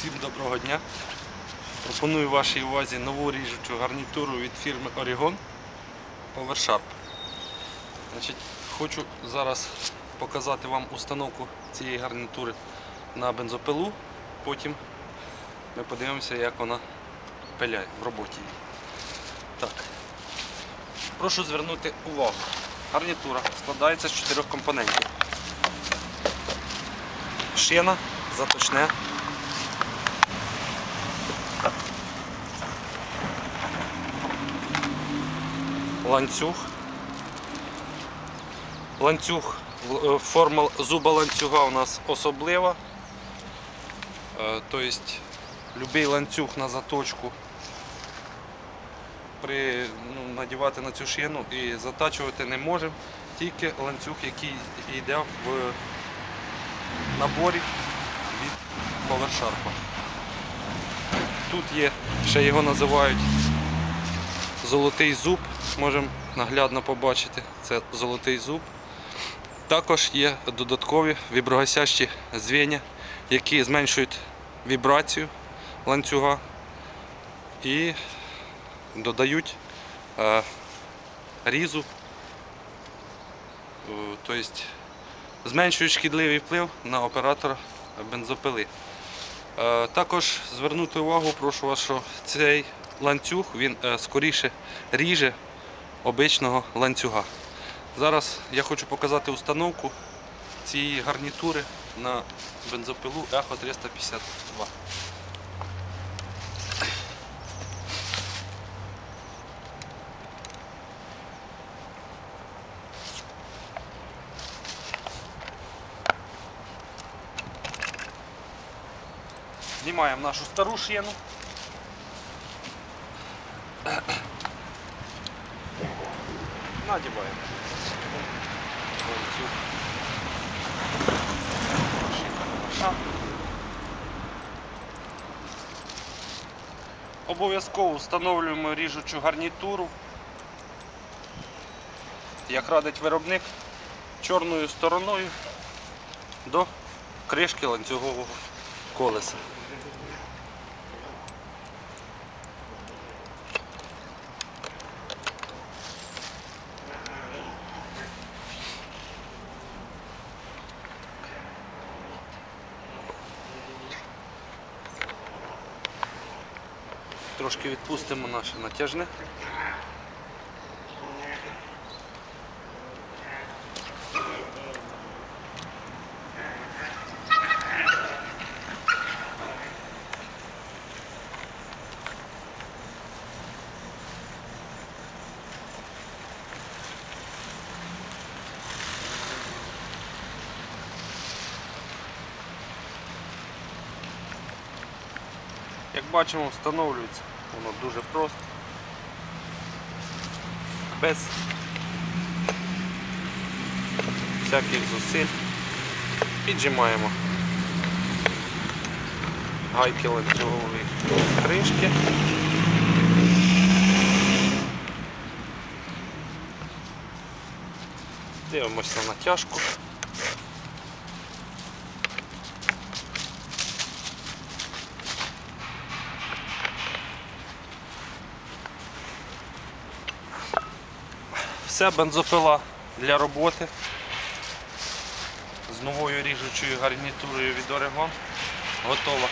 Всім доброго дня. Пропоную вашій увазі нову ріжучу гарнітуру від фірми Орігон PowerSharp. Значить, хочу зараз показати вам установку цієї гарнітури на бензопилу. Потім ми подивимося, як вона пиляє в роботі. Так. Прошу звернути увагу. Гарнітура складається з чотирьох компонентів. Шина, заточне, ланцюг. Ланцюг, е, форма зуба ланцюга у нас особлива. Е, Тобто будь-який ланцюг на заточку при, ну, надівати на цю шину і затачувати не можемо. Тільки ланцюг, який йде в наборі від повершарпа. Тут є, ще його називають золотий зуб, можемо наглядно побачити, це золотий зуб. Також є додаткові віброгасящі звіння, які зменшують вібрацію ланцюга і додають е, різу, е, тобто зменшують шкідливий вплив на оператора бензопили. Е, Також звернути увагу, прошу вас, що цей ланцюг він е, скоріше ріже обичного ланцюга. Зараз я хочу показати установку цієї гарнітури на бензопилу Ехо 352. Знімаємо нашу стару шину. Надіваємо. Обов'язково встановлюємо ріжучу гарнітуру. Як радить виробник, чорною стороною до кришки ланцюгового колеса. Трошки відпустимо наше натяжне. Як бачимо, встановлюється воно дуже просто. Без всяких зусиль. Піджимаємо гайки ланцюгової кришки. Дивимося на натяжку. Все, бензопила для роботи з новою ріжучою гарнітурою від Oregon готова.